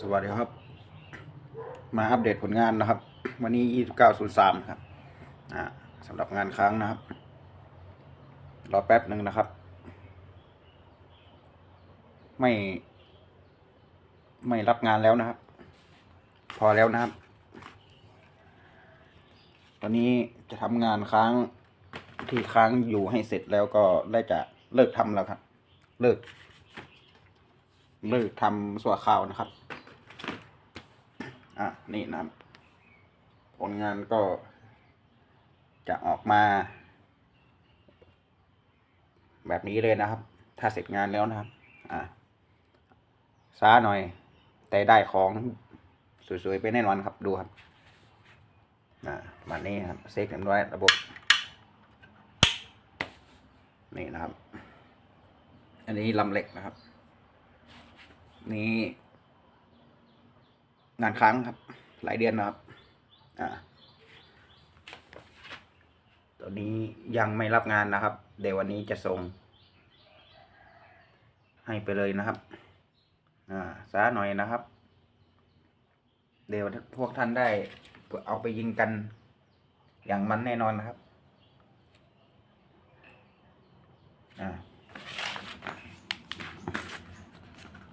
สวัสดีครับ มาอัปเดตผลงานนะครับ วันนี้2903ครับอ่าสำหรับงานค้างนะครับ รอแป๊บหนึ่งนะครับ ไม่ ไม่รับงานแล้วนะครับ พอแล้วนะครับ ตอนนี้จะทำงานค้างที่ค้างอยู่ให้เสร็จแล้วก็ได้จะเลิกทำแล้วครับ เลิก เลิกทำสัวข่าวนะครับ อะ นี่นะผลงานก็จะออกมา แบบนี้เลยนะครับ ถ้าเสร็จงานแล้วนะครับ อะช้าหน่อย แต่ได้ของสวยๆ ไปแน่นอนครับ ดูครับ อ่ามานี่ครับเซ็กกันด้วยระบบ นี่นะครับ อันนี้ลำเหล็กนะครับ นี้ งานค้างครับ หลายเดือนนะครับ อ่าตอนนี้ยังไม่รับงานนะครับ เดี๋ยววันนี้จะส่ง ให้ไปเลยนะครับ อ่าช้าหน่อยนะครับ เดี๋ยวพวกท่านได้เอาไปยิงกัน อย่างมันแน่นอนนะครับ อ่า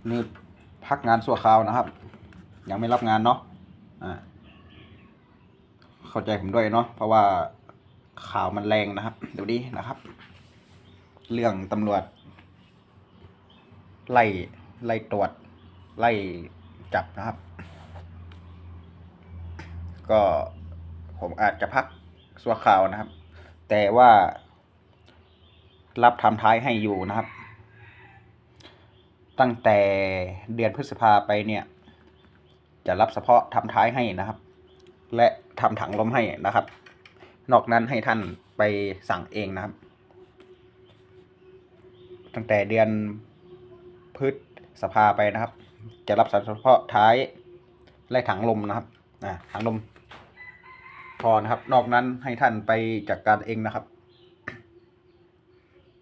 นี่ พักงานสั่วคราวนะครับ ยังไม่รับงานเนาะอ่าเข้าใจผมด้วยเนาะเพราะว่าข่าวมันแรงนะครับเดี๋ยวนี้นะครับ เรื่องตำรวจ ไล่ไล่ตรวจ ไล่จับนะครับ ก็ผมอาจจะพักสัวข่าวนะครับ แต่ว่ารับทำท้ายให้อยู่นะครับ ตั้งแต่เดือนพฤษภาไปเนี่ย จะรับเฉพาะทำท้ายให้นะครับ และทำถังลมให้นะครับ นอกนั้นให้ท่านไปสั่งเองนะครับ ตั้งแต่เดือนพฤษภาไปนะครับ จะรับเฉพาะท้ายและถังลมนะครับอ่าถังลมพอนะครับ นอกนั้นให้ท่านไปจัดกการเองนะครับ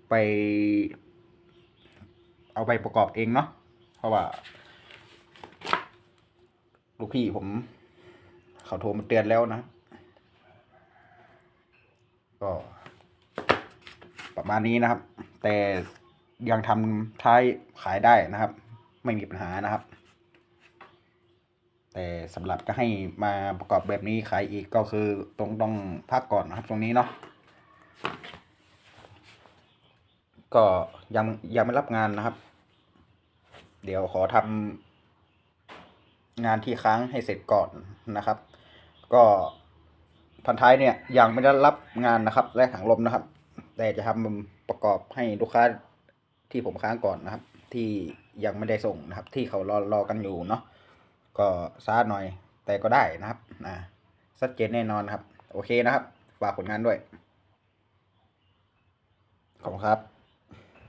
ไป เอาไปประกอบเองเนาะเพราะว่า ลูกพี่ผม เขาโทรมาเตือนแล้วนะ ก็ ประมาณนี้นะครับ แต่ยังทำท้ายขายได้นะครับ ไม่มีปัญหานะครับ แต่สำหรับจะให้มาประกอบแบบนี้ขายอีกก็คือต้องต้องพักก่อนนะครับ ตรงนี้เนาะ ก็ยังยังไม่รับงานนะครับ เดี๋ยวขอทำงานที่ค้างให้เสร็จก่อนนะครับ ก็พันท้ายเนี่ยยังไม่ได้รับงานนะครับและถังลมนะครับ แต่จะทำประกอบให้ลูกค้าที่ผมค้างก่อนนะครับ ที่ยังไม่ได้ส่งนะครับ ที่เขารอรอกันอยู่เนาะก็ช้าหน่อยแต่ก็ได้นะครับนะชัดเจนแน่นอนครับ โอเคนะครับ ฝากผลงานด้วย ขอบคุณครับ